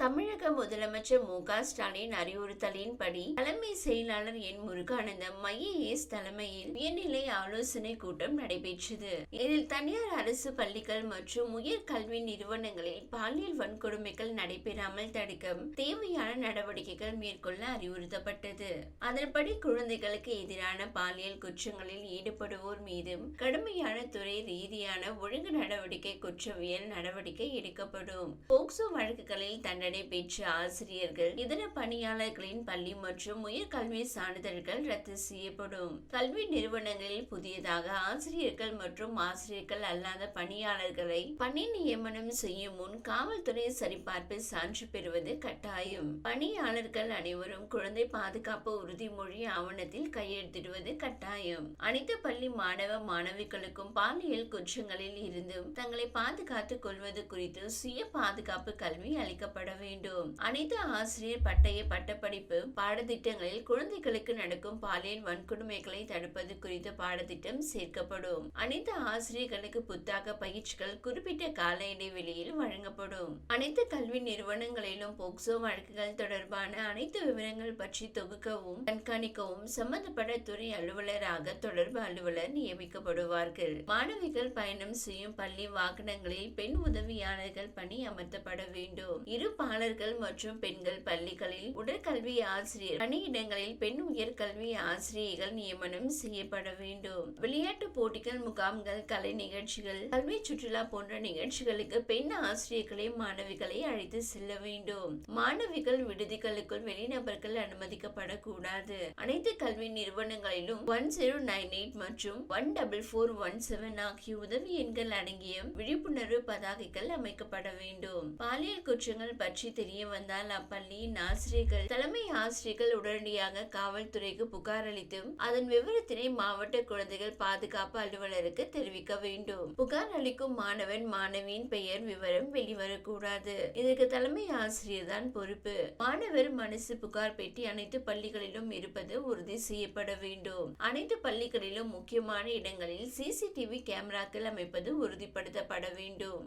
தமிழக முதலமைச்சர் மு க ஸ்டாலின் அறிவுறுத்தலின்படி தலைமை செயலாளர் என் முருகானந்தம் ஐஏஎஸ் தலைமையில் உயர்நிலை ஆலோசனை கூட்டம் நடைபெற்றது. இதில் தனியார் அரசு பள்ளிகள் மற்றும் உயர் கல்வி நிறுவனங்களில் பாலியல் வன்கொடுமைகள் நடைபெறாமல் தடுக்க தேவையான நடவடிக்கைகள் மேற்கொள்ள அறிவுறுத்தப்பட்டது. அதன்படி குழந்தைகளுக்கு எதிரான பாலியல் குற்றங்களில் ஈடுபடுவோர் மீதும் கடுமையான துறை ரீதியான ஒழுங்கு நடவடிக்கை குற்றவியல் நடவடிக்கை எடுக்கப்படும். போக்சோ வழக்குகளில் தண்டனை நடைபெற்ற ஆசிரியர்கள் இதர பணியாளர்களின் பள்ளி மற்றும் உயர்கல்வி சான்றிதழ்கள் ரத்து செய்யப்படும். கல்வி நிறுவனங்களில் புதியதாக ஆசிரியர்கள் மற்றும் ஆசிரியர்கள் அல்லாத பணியாளர்களை பணி நியமனம் செய்யும் முன் காவல்துறை சரிபார்ப்பு சான்று பெறுவது கட்டாயம். பணியாளர்கள் அனைவரும் குழந்தை பாதுகாப்பு உறுதிமொழி ஆவணத்தில் கையெழுத்திடுவது கட்டாயம். அனைத்து பள்ளி மாணவ மாணவிகளுக்கும் பாலியல் குற்றங்களில் இருந்தும் தங்களை பாதுகாத்துக் கொள்வது குறித்து சுய பாதுகாப்பு கல்வி அளிக்கப்பட வேண்டும். அனைத்து ஆசிரியர் பட்டய பட்டப்படிப்பு பாடத்திட்டங்களில் குழந்தைகளுக்கு நடக்கும் பாலியல் வன்கொடுமைகளை தடுப்பது குறித்த பாடத்திட்டம் சேர்க்கப்படும். அனைத்து ஆசிரியர்களுக்கு புத்தாக்க பயிற்சிகள் குறிப்பிட்ட கால இடைவெளியில் வழங்கப்படும். அனைத்து கல்வி நிறுவனங்களிலும் போக்சோ வழக்குகள் தொடர்பான அனைத்து விவரங்கள் பற்றி தொகுக்கவும் கண்காணிக்கவும் சம்பந்தப்பட்ட துறை அலுவலராக தொடர்பு அலுவலர் நியமிக்கப்படுவார்கள். மாணவிகள் பயணம் செய்யும் பள்ளி வாகனங்களில் பெண் உதவியாளர்கள் பணி அமர்த்தப்பட வேண்டும். இரு மாணவர்கள் மற்றும் பெண்கள் பள்ளிகளில் உடற்கல்வி ஆசிரியர் பணியிடங்களில் பெண் உயர்கல்வி ஆசிரியர்கள் நியமனம் செய்யப்பட வேண்டும். விளையாட்டு போட்டிகள் முகாம்கள் கலை நிகழ்ச்சிகள் கல்வி சுற்றுலா போன்ற நிகழ்ச்சிகளுக்கு பெண் ஆசிரியர்களை மாணவிகளை அழைத்து செல்ல வேண்டும். மாணவிகள் விடுதிகளுக்குள் வெளிநபர்கள் அனுமதிக்கப்படக்கூடாது. அனைத்து கல்வி நிறுவனங்களிலும் ஒன் ஜீரோ நைன் எயிட் மற்றும் one double four one seven ஆகிய உதவி எண்கள் அடங்கிய விழிப்புணர்வு பதாகைகள் அமைக்கப்பட வேண்டும். பாலியல் குற்றங்கள் பற்றி தெரிய வந்தால் அப்பள்ளியின் ஆசிரியர்கள் தலைமை ஆசிரியர்கள் உடனடியாக காவல்துறைக்கு புகார் அளித்தும் அதன் விவரத்தினை மாவட்ட குழந்தைகள் பாதுகாப்பு அலுவலருக்கு தெரிவிக்க வேண்டும். புகார் அளிக்கும் மாணவன் மாணவியின் பெயர் விவரம் வெளிவரக்கூடாது. இதற்கு தலைமை ஆசிரியர் தான் பொறுப்பு. மாணவர் மனசு புகார் பெட்டி அனைத்து பள்ளிகளிலும் இருப்பது உறுதி செய்யப்பட வேண்டும். அனைத்து பள்ளிகளிலும் முக்கியமான இடங்களில் சிசிடிவி கேமராக்கள் அமைப்பது உறுதிப்படுத்தப்பட வேண்டும்.